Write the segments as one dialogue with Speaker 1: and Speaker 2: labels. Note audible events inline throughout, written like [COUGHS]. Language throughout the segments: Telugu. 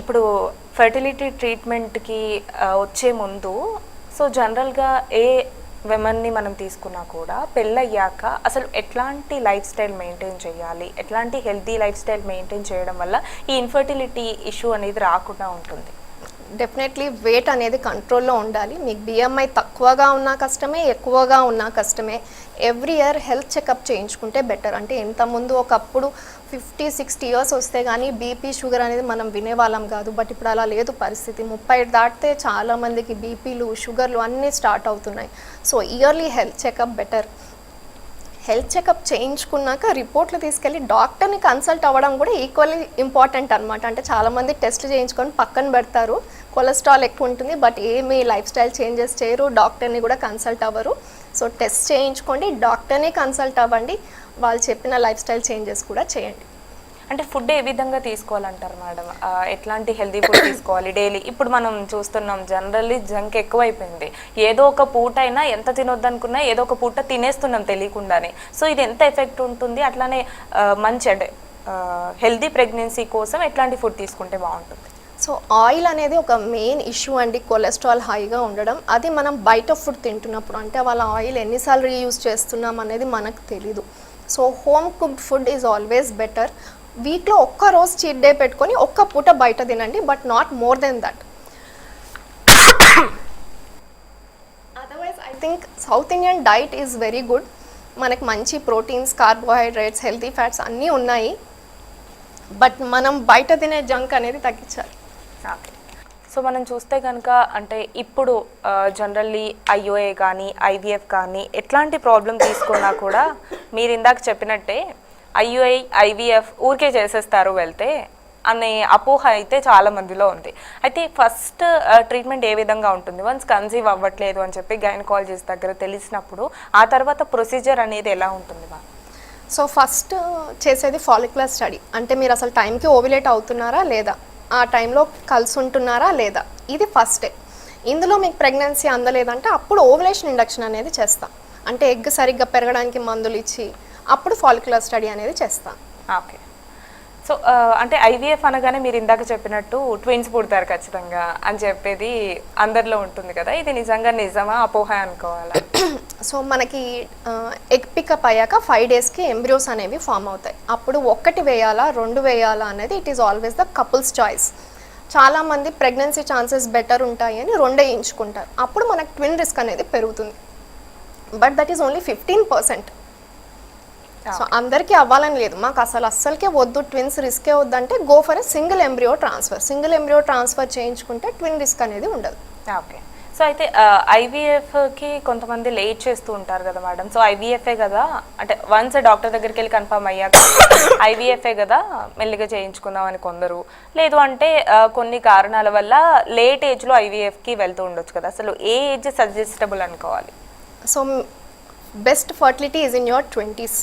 Speaker 1: ఇప్పుడు ఫెర్టిలిటీ ట్రీట్మెంట్కి వచ్చే ముందు సో జనరల్గా ఏ విమెన్ని మనం తీసుకున్నా కూడా పెళ్ళయ్యాక అసలు ఎట్లాంటి లైఫ్ స్టైల్ మెయింటైన్ చేయాలి ఎట్లాంటి హెల్తీ లైఫ్ స్టైల్ మెయింటైన్ చేయడం వల్ల ఈ ఇన్ఫర్టిలిటీ ఇష్యూ అనేది రాకుండా ఉంటుంది.
Speaker 2: డెఫినెట్లీ వెయిట్ అనేది కంట్రోల్లో ఉండాలి. మీకు బిఎంఐ తక్కువగా ఉన్నా కష్టమే ఎక్కువగా ఉన్నా కష్టమే. ఎవ్రీ ఇయర్ హెల్త్ చెకప్ చేయించుకుంటే బెటర్ అంటే ఇంతకుముందు ఒకప్పుడు ఫిఫ్టీ సిక్స్టీ ఇయర్స్ వస్తే కానీ బీపీ షుగర్ అనేది మనం వినేవాళ్ళం కాదు. బట్ ఇప్పుడు అలా లేదు పరిస్థితి. ముప్పై దాటితే చాలామందికి బీపీలు షుగర్లు అన్నీ స్టార్ట్ అవుతున్నాయి. So yearly health checkup better health checkup చేయించుకున్నాక రిపోర్ట్లు తీసుకెళ్ళి డాక్టర్ని కన్సల్ట్ అవ్వడం కూడా ఈక్వల్లీ ఇంపార్టెంట్ అనమాట అంటే చాలామంది టెస్ట్ చేయించుకొని పక్కన పెడతారు. కొలెస్ట్రాల్ ఎక్కువ ఉంటుంది బట్ ఏమి లైఫ్ స్టైల్ చేంజెస్ చేయరు. డాక్టర్ని కూడా కన్సల్ట్ అవ్వరు. సో టెస్ట్ చేయించుకోండి. డాక్టర్ని కన్సల్ట్ అవ్వండి. వాళ్ళు చెప్పిన లైఫ్ స్టైల్ చేంజెస్ కూడా చేయండి.
Speaker 1: అంటే ఫుడ్ ఏ విధంగా తీసుకోవాలంటారు మేడం? ఎట్లాంటి హెల్దీ ఫుడ్ తీసుకోవాలి? డైలీ ఇప్పుడు మనం చూస్తున్నాం జనరల్లీ జంక్ ఎక్కువైపోయింది. ఏదో ఒక పూట అయినా ఎంత తినొద్దనుకున్నా ఏదో ఒక పూట తినేస్తున్నాం తెలియకుండానే. సో ఇది ఎంత ఎఫెక్ట్ ఉంటుంది? అట్లానే మంచి అంటే హెల్దీ ప్రెగ్నెన్సీ కోసం ఎట్లాంటి ఫుడ్ తీసుకుంటే బాగుంటుంది?
Speaker 2: సో ఆయిల్ అనేది ఒక మెయిన్ ఇష్యూ అండి కొలెస్ట్రాల్ హైగా ఉండడం. అది మనం బయట ఫుడ్ తింటున్నప్పుడు అంటే వాళ్ళ ఆయిల్ ఎన్నిసార్లు రీయూజ్ చేస్తున్నాం అనేది మనకు తెలీదు. So home cooked food is always better. వీక్లో ఒక్క రోజు చీట్ డే పెట్టుకొని ఒక్క పూట బయట తినండి but not more than that. Otherwise I think South Indian diet is very good మనకి మంచి ప్రోటీన్స్ కార్బోహైడ్రేట్స్ హెల్తీ ఫ్యాట్స్ అన్నీ ఉన్నాయి. బట్ మనం బయట తినే జంక్ అనేది తగ్గించాలి.
Speaker 1: సో మనం చూస్తే కనుక అంటే ఇప్పుడు జనరల్లీ ఐఓఏ కానీ ఐవీఎఫ్ కానీ ఎట్లాంటి ప్రాబ్లం తీసుకున్నా కూడా మీరు ఇందాక చెప్పినట్టే ఐయుఐ ఐవీఎఫ్ ఊరికే చేసేస్తారు వెళ్తే అనే అపోహ అయితే చాలా మందిలో ఉంది. అయితే ఫస్ట్ ట్రీట్మెంట్ ఏ విధంగా ఉంటుంది? వన్స్ కన్సీవ్ అవ్వట్లేదు అని చెప్పి గైనకాలజిస్ట్ దగ్గర తెలిసినప్పుడు ఆ తర్వాత ప్రొసీజర్ అనేది ఎలా ఉంటుంది మా
Speaker 2: సో ఫస్ట్ చేసేది ఫాలిక్యులర్ స్టడీ అంటే మీరు అసలు టైంకి ఓవిలేట్ అవుతున్నారా లేదా? ఆ టైంలో కలిసి ఉంటున్నారా లేదా? ఇది ఫస్ట్ ఇందులో మీకు ప్రెగ్నెన్సీ అందలేదంటే అప్పుడు ఓవులేషన్ ఇండక్షన్ అనేది చేస్తాం. అంటే ఎగ్ సరిగ్గా పెరగడానికి మందులు ఇచ్చి అప్పుడు ఫాలిక్యులర్ స్టడీ అనేది చేస్తాం.
Speaker 1: ఓకే సో అంటే ఐవీఎఫ్ అనగానే మీరు ఇందాక చెప్పినట్టు ట్విన్స్ పుడతారు ఖచ్చితంగా అని చెప్పేది అందరిలో ఉంటుంది కదా? ఇది నిజంగా నిజమా? అపోహ అనుకోవాలా? [COUGHS]
Speaker 2: సో మనకి ఎగ్ పికప్ అయ్యాక ఫైవ్ డేస్కి ఎంబ్రియోస్ అనేవి ఫామ్ అవుతాయి. అప్పుడు ఒక్కటి వేయాలా రెండు వేయాలా అనేది it is always the couple's choice చాలామంది ప్రెగ్నెన్సీ ఛాన్సెస్ బెటర్ ఉంటాయి అని రెండే ఎంచుకుంటారు. అప్పుడు మనకు ట్విన్ రిస్క్ అనేది పెరుగుతుంది. But that is only fifteen percent so అందరికీ అవ్వాలని లేదు. మాకు అసలు అస్సలకే వద్దు ట్విన్స్ రిస్కే వద్దంటే go for a single embryo transfer single embryo transfer చేయించుకుంటే ట్విన్ రిస్క్ అనేది ఉండదు.
Speaker 1: ఓకే. సో అయితే ఐవీఎఫ్కి కొంతమంది లేట్ చేస్తూ ఉంటారు కదా మేడం. సో ఐవీఎఫ్ఏ కదా అంటే వన్స్ డాక్టర్ దగ్గరికి వెళ్ళి కన్ఫర్మ్ అయ్యాక [COUGHS] ఐవీఎఫ్ఏ కదా మెల్లిగా చేయించుకుందాం అని కొందరు. లేదు అంటే కొన్ని కారణాల వల్ల లేట్ ఏజ్లో ఐవీఎఫ్కి వెళ్తూ ఉండొచ్చు కదా. అసలు ఏ ఏజ్ సజెస్టబుల్ అనుకోవాలి?
Speaker 2: So best fertility is in your twenties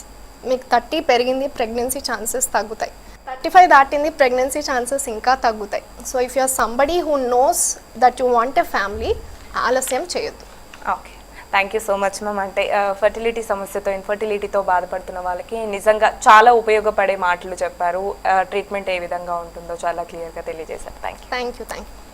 Speaker 2: మీకు థర్టీ పెరిగింది ప్రెగ్నెన్సీ ఛాన్సెస్ తగ్గుతాయి. థర్టీ ఫైవ్ దాటింది ప్రెగ్నెన్సీ ఛాన్సెస్ ఇంకా తగ్గుతాయి. So if you're somebody who knows that you want a family ఆలస్యం చేయొద్దు.
Speaker 1: Okay thank you so much ma'am అంటే ఫర్టిలిటీ సమస్యతో ఇన్ఫర్టిలిటీతో బాధపడుతున్న వాళ్ళకి నిజంగా చాలా ఉపయోగపడే మాటలు చెప్పారు. ట్రీట్మెంట్ ఏ విధంగా ఉంటుందో చాలా క్లియర్గా తెలియజేశారు. Thank you
Speaker 2: thank you thank you